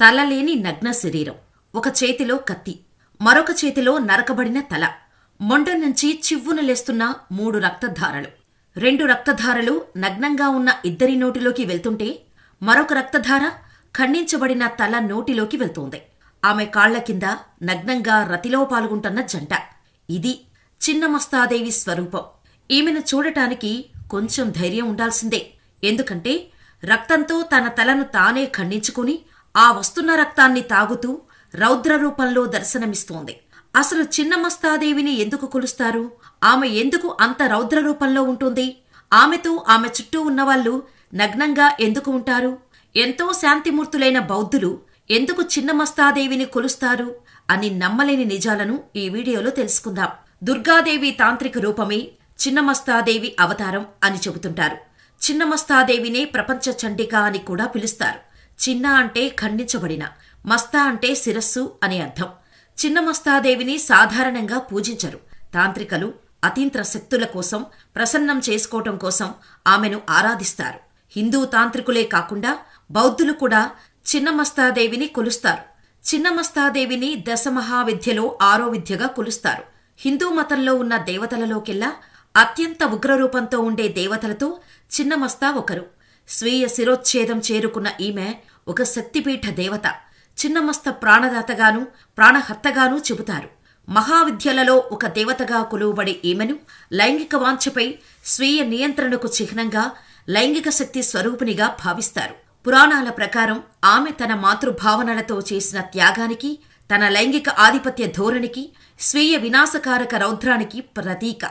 తలలేని నగ్న శరీరం. ఒక చేతిలో కత్తి. మరొక చేతిలో నరకబడిన తల. మొండ నుంచి చివ్వున లేస్తున్న మూడు రక్తధారలు. రెండు రక్తధారలు నగ్నంగా ఉన్న ఇద్దరి నోటిలోకి వెళ్తుంటే మరొక రక్తధార ఖండించబడిన తల నోటిలోకి వెళ్తోంది. ఆమె కాళ్ళ కింద నగ్నంగా రతిలో పాల్గొంటున్న జంట. ఇది చిన్నమస్తాదేవి స్వరూపం. ఈమెను చూడటానికి కొంచెం ధైర్యం ఉండాల్సిందే. ఎందుకంటే రక్తంతో తన తలను తానే ఖండించుకుని ఆ వస్తున్న రక్తాన్ని తాగుతూ రౌద్ర రూపంలో దర్శనమిస్తోంది. అసలు చిన్నమస్తాదేవిని ఎందుకు కొలుస్తారు? ఆమె ఎందుకు అంత రౌద్ర రూపంలో ఉంటుంది? ఆమెతో ఆమె చుట్టూ ఉన్నవాళ్ళు నగ్నంగా ఎందుకు ఉంటారు? ఎంతో శాంతిమూర్తులైన బౌద్ధులు ఎందుకు చిన్నమస్తాదేవిని కొలుస్తారు అని నమ్మలేని నిజాలను ఈ వీడియోలో తెలుసుకుందాం. దుర్గాదేవి తాంత్రిక రూపమే చిన్నమస్తాదేవి అవతారం అని చెబుతుంటారు. చిన్నమస్తాదేవినే ప్రపంచ చండిక అని కూడా పిలుస్తారు. చిన్న అంటే ఖండించబడిన మస్తా అంటే శిరస్సు అని అర్థం. చిన్నమస్తాదేవిని సాధారణంగా పూజించరు. తాంత్రికలు అతీంద్ర శక్తుల కోసం ప్రసన్నం చేసుకోవటం కోసం ఆమెను ఆరాధిస్తారు. హిందూ తాంత్రికులే కాకుండా బౌద్ధులు కూడా చిన్నమస్తాదేవిని కొలుస్తారు. చిన్నమస్తాదేవిని దశమహావిద్యలో ఆరో విద్యగా కొలుస్తారు. హిందూ మతంలో ఉన్న దేవతలలోకెల్లా అత్యంత ఉగ్రరూపంతో ఉండే దేవతలతో చిన్నమస్తా ఒకరు. స్వీయ శిరోచ్ఛేదం చేరుకున్న ఈమె ఒక శక్తిపీఠ దేవత చిన్నమస్త ప్రాణదాతగాను ప్రాణహర్తగానూ చెబుతారు. మహావిద్యలలో ఒక దేవతగా కొలువబడే ఈమెను లైంగిక వాంఛపై స్వీయ నియంత్రణకు చిహ్నంగా లైంగిక శక్తి స్వరూపిణిగా భావిస్తారు. పురాణాల ప్రకారం ఆమె తన మాతృభావనలతో చేసిన త్యాగానికి తన లైంగిక ఆధిపత్య ధోరణికి స్వీయ వినాశకారక రౌద్రానికి ప్రతీక.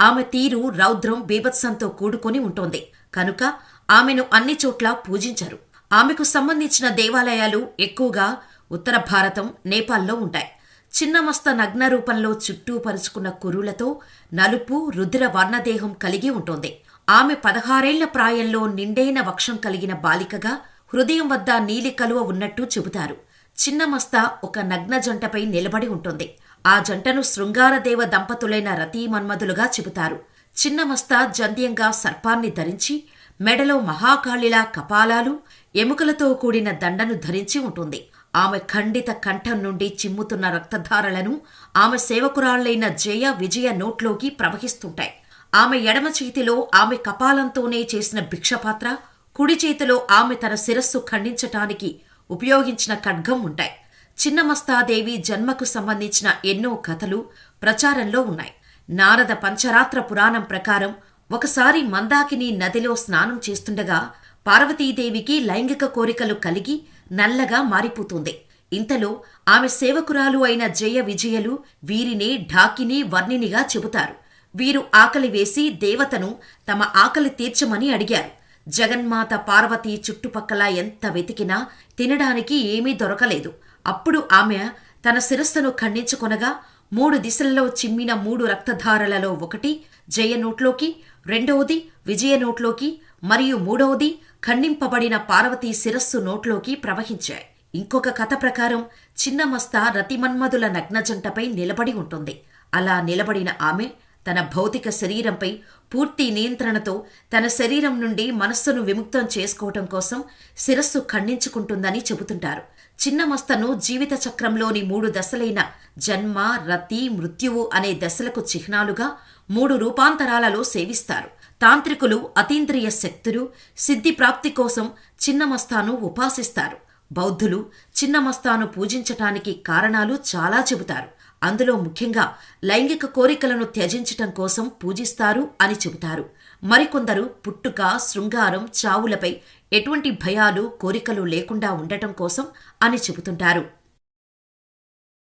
ఆమె తీరు రౌద్రం బీభత్సంతో కూడుకొని ఉంటోంది. కనుక ఆమెను అన్ని చోట్ల పూజించరు. ఆమెకు సంబంధించిన దేవాలయాలు ఎక్కువగా ఉత్తర భారతం నేపాల్లో ఉంటాయి. చిన్నమస్త నగ్న రూపంలో చుట్టూ పరుచుకున్న కురులతో నలుపు రుద్ర వర్ణదేహం కలిగి ఉంటుంది. ఆమె పదహారేళ్ళ ప్రాయంలో నిండైన వక్షం కలిగిన బాలికగా హృదయం వద్ద నీలి కలువ ఉన్నట్టు చెబుతారు. చిన్నమస్త ఒక నగ్న జంటపై నిలబడి ఉంటుంది. ఆ జంటను శృంగారదేవ దంపతులైన రతీ మన్మధులుగా చెబుతారు. చిన్నమస్త జంధ్యంగా సర్పాన్ని ధరించి మెడలో మహాకాళిలా కపాలాలు ఎముకలతో కూడిన దండను ధరించి ఉంటుంది. ఆమె ఖండిత కంఠం నుండి చిమ్ముతున్న రక్తధారలను ఆమె సేవకురాళ్ళైన జయ విజయ నోట్లోకి ప్రవహిస్తుంటాయి. ఆమె ఎడమ చేతిలో ఆమె కపాలంతోనే చేసిన భిక్షపాత్ర కుడి చేతిలో ఆమె తన శిరస్సు ఖండించటానికి ఉపయోగించిన ఖడ్గం ఉంటాయి. చిన్నమస్తాదేవి జన్మకు సంబంధించిన ఎన్నో కథలు ప్రచారంలో ఉన్నాయి. నారద పంచరాత్ర పురాణం ప్రకారం ఒకసారి మందాకిని నదిలో స్నానం చేస్తుండగా పార్వతీదేవికి లైంగిక కోరికలు కలిగి నల్లగా మారిపోతుంది. ఇంతలో ఆమె సేవకురాలు అయిన జయ విజయలు వీరినే ఢాకిని వర్ణినిగా చెబుతారు. వీరు ఆకలి వేసి దేవతను తమ ఆకలి తీర్చమని అడిగారు. జగన్మాత పార్వతి చుట్టుపక్కల ఎంత వెతికినా తినడానికి ఏమీ దొరకలేదు. అప్పుడు ఆమె తన శిరస్సును ఖండించుకొనగా మూడు దిశలలో చిమ్మిన మూడు రక్తధారలలో ఒకటి జయ నోట్లోకి రెండవది విజయ నోట్లోకి మరియు మూడవది ఖండింపబడిన పార్వతీ శిరస్సు నోట్లోకి ప్రవహించాయి. ఇంకొక కథ ప్రకారం చిన్నమస్త రతిమన్మధుల నగ్నజంటపై నిలబడి ఉంటుంది. అలా నిలబడిన ఆమె తన భౌతిక శరీరంపై పూర్తి నియంత్రణతో తన శరీరం నుండి మనస్సును విముక్తం చేసుకోవటం కోసం శిరస్సు ఖండించుకుంటుందని చెబుతుంటారు. చిన్నమస్తను జీవిత చక్రంలోని మూడు దశలైన జన్మ రతి మృత్యువు అనే దశలకు చిహ్నాలుగా మూడు రూపాంతరాలలో సేవిస్తారు. తాంత్రికులు అతీంద్రియ శక్తులు సిద్ధి ప్రాప్తి కోసం చిన్నమస్తాను ఉపాసిస్తారు. బౌద్ధులు చిన్నమస్తాను పూజించటానికి కారణాలు చాలా చెబుతారు. అందులో ముఖ్యంగా లైంగిక కోరికలను త్యజించటం కోసం పూజిస్తారు అని చెబుతారు. మరికొందరు పుట్టుక శృంగారం చావులపై ఎటువంటి భయాలు కోరికలు లేకుండా ఉండటం కోసం అని చెబుతుంటారు.